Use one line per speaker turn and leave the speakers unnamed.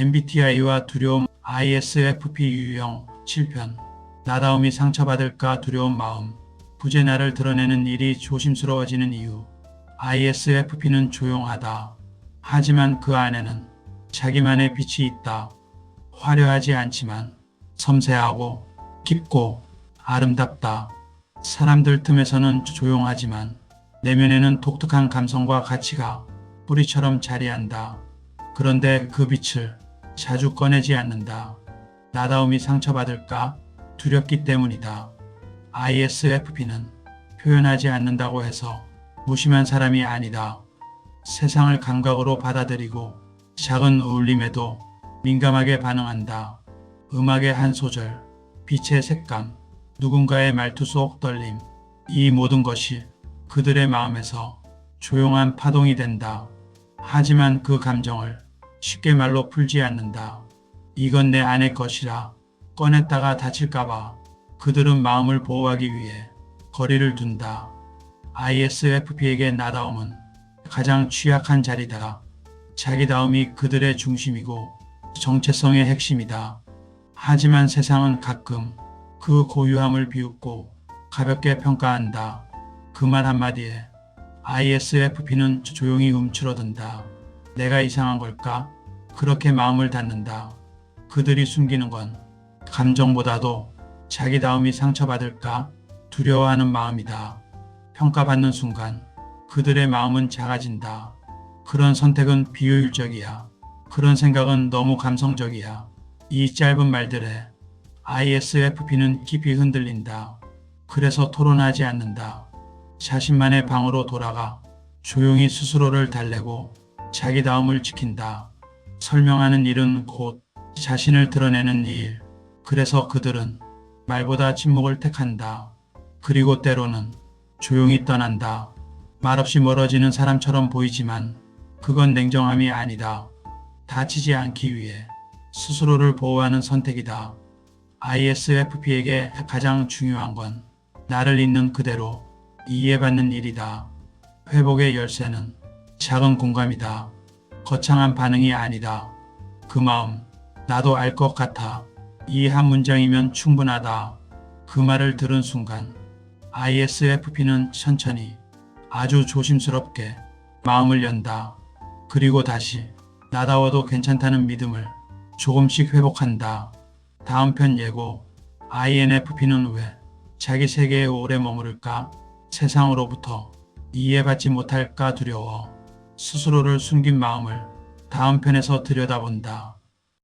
MBTI와 두려움 ISFP 유형 7편 나다움이 상처받을까 두려운 마음 부재 나를 드러내는 일이 조심스러워지는 이유 ISFP는 조용하다. 하지만 그 안에는 자기만의 빛이 있다. 화려하지 않지만 섬세하고 깊고 아름답다. 사람들 틈에서는 조용하지만 내면에는 독특한 감성과 가치가 뿌리처럼 자리한다. 그런데 그 빛을 자주 꺼내지 않는다. 나다움이 상처받을까 두렵기 때문이다. ISFP는 표현하지 않는다고 해서 무심한 사람이 아니다. 세상을 감각으로 받아들이고 작은 울림에도 민감하게 반응한다. 음악의 한 소절, 빛의 색감, 누군가의 말투 속 떨림, 이 모든 것이 그들의 마음에서 조용한 파동이 된다. 하지만 그 감정을 쉽게 말로 풀지 않는다. 이건 내 안의 것이라 꺼냈다가 다칠까봐 그들은 마음을 보호하기 위해 거리를 둔다. ISFP에게 나다움은 가장 취약한 자리다. 자기다움이 그들의 중심이고 정체성의 핵심이다. 하지만 세상은 가끔 그 고유함을 비웃고 가볍게 평가한다. 그 말 한마디에 ISFP는 조용히 움츠러든다. 내가 이상한 걸까? 그렇게 마음을 닫는다. 그들이 숨기는 건 감정보다도 자기다움이 상처받을까 두려워하는 마음이다. 평가받는 순간 그들의 마음은 작아진다. 그런 선택은 비효율적이야. 그런 생각은 너무 감성적이야. 이 짧은 말들에 ISFP는 깊이 흔들린다. 그래서 토론하지 않는다. 자신만의 방으로 돌아가 조용히 스스로를 달래고 자기 다움을 지킨다. 설명하는 일은 곧 자신을 드러내는 일. 그래서 그들은 말보다 침묵을 택한다. 그리고 때로는 조용히 떠난다. 말없이 멀어지는 사람처럼 보이지만 그건 냉정함이 아니다. 다치지 않기 위해 스스로를 보호하는 선택이다. ISFP에게 가장 중요한 건 나를 있는 그대로 이해받는 일이다. 회복의 열쇠는 작은 공감이다. 거창한 반응이 아니다. 그 마음, 나도 알 것 같아. 이 한 문장이면 충분하다. 그 말을 들은 순간 ISFP는 천천히 아주 조심스럽게 마음을 연다. 그리고 다시 나다워도 괜찮다는 믿음을 조금씩 회복한다. 다음 편 예고 INFP는 왜 자기 세계에 오래 머무를까? 세상으로부터 이해받지 못할까 두려워 스스로를 숨긴 마음을 다음 편에서 들여다본다.